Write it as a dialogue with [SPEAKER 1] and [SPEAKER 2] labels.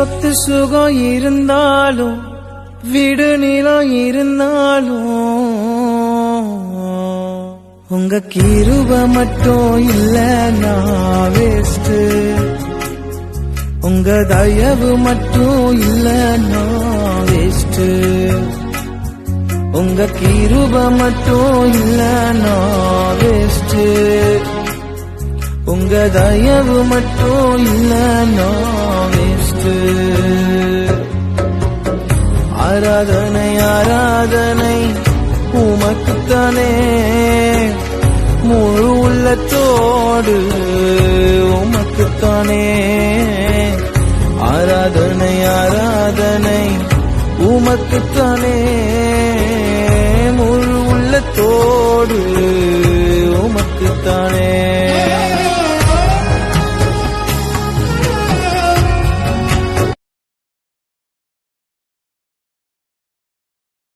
[SPEAKER 1] சுகம் இருந்தாலும் வீடு நிலம் இருந்தாலும் உங்க கிருப மட்டும் இல்ல நான் வேஸ்ட் உங்க தயவு மட்டும் இல்ல நான் வேஸ்ட் உங்க கிருப மட்டும் இல்ல நான் வேஸ்ட் உங்க தயவு மட்டும் இல்ல நான் ஆராதனை ஆராதனை உமக்குத்தானே. முழு உள்ளத்தோடு உமக்குத்தானே. ஆராதனை ஆராதனை உமக்குத்தானே. முழு உள்ளத்தோடு உமக்குத்தானே.